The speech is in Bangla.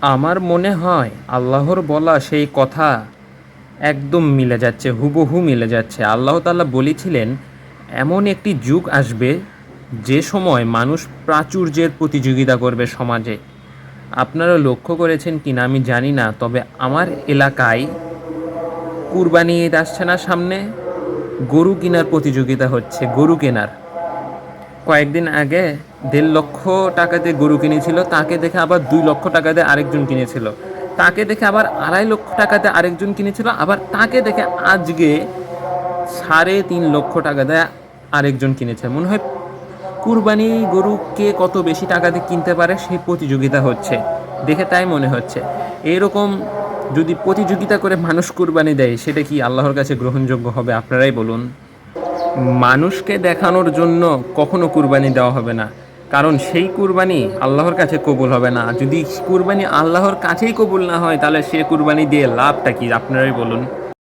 আমার মনে হয় আল্লাহর বলা সেই কথা একদম মিলে যাচ্ছে, হুবহু মিলে যাচ্ছে। আল্লাহ তাআলা বলেছিলেন, এমন একটি যুগ আসবে যে সময় মানুষ প্রাচুর্যের প্রতিযোগিতা করবে সমাজে। আপনারা লক্ষ্য করেছেন কিনা আমি জানি না, তবে আমার এলাকায় কুরবানি ঈদ আসছে না সামনে, গরু কেনার প্রতিযোগিতা হচ্ছে, গরু কেনার। কয়েকদিন আগে দেড় লক্ষ টাকাতে গরু কিনেছিল, তাকে দেখে আবার দুই লক্ষ টাকাতে আরেকজন কিনেছিল। তাকে দেখে আবার আড়াই লক্ষ টাকাতে আরেকজন কিনেছিল, আবার তাকে দেখে আজকে সাড়ে তিন লক্ষ টাকাতে আরেকজন কিনেছে। মনে হয় কুরবানি গরু কে কত বেশি টাকাতে কিনতে পারে সেই প্রতিযোগিতা হচ্ছে। দেখে তাই মনে হচ্ছে। এরকম যদি প্রতিযোগিতা করে মানুষ কুরবানি দেয়, সেটা কি আল্লাহর কাছে গ্রহণযোগ্য হবে? আপনারাই বলুন। মানুষকে দেখানোর জন্য কখনো কুরবানি দেওয়া হবে না। কারণ সেই কুরবানি আল্লাহর কাছে কবুল হবে না। যদি কুরবানি আল্লাহর কাছেই কবুল না হয়, তাহলে সে কুরবানি দিয়ে লাভটা কি? আপনারাই বলুন।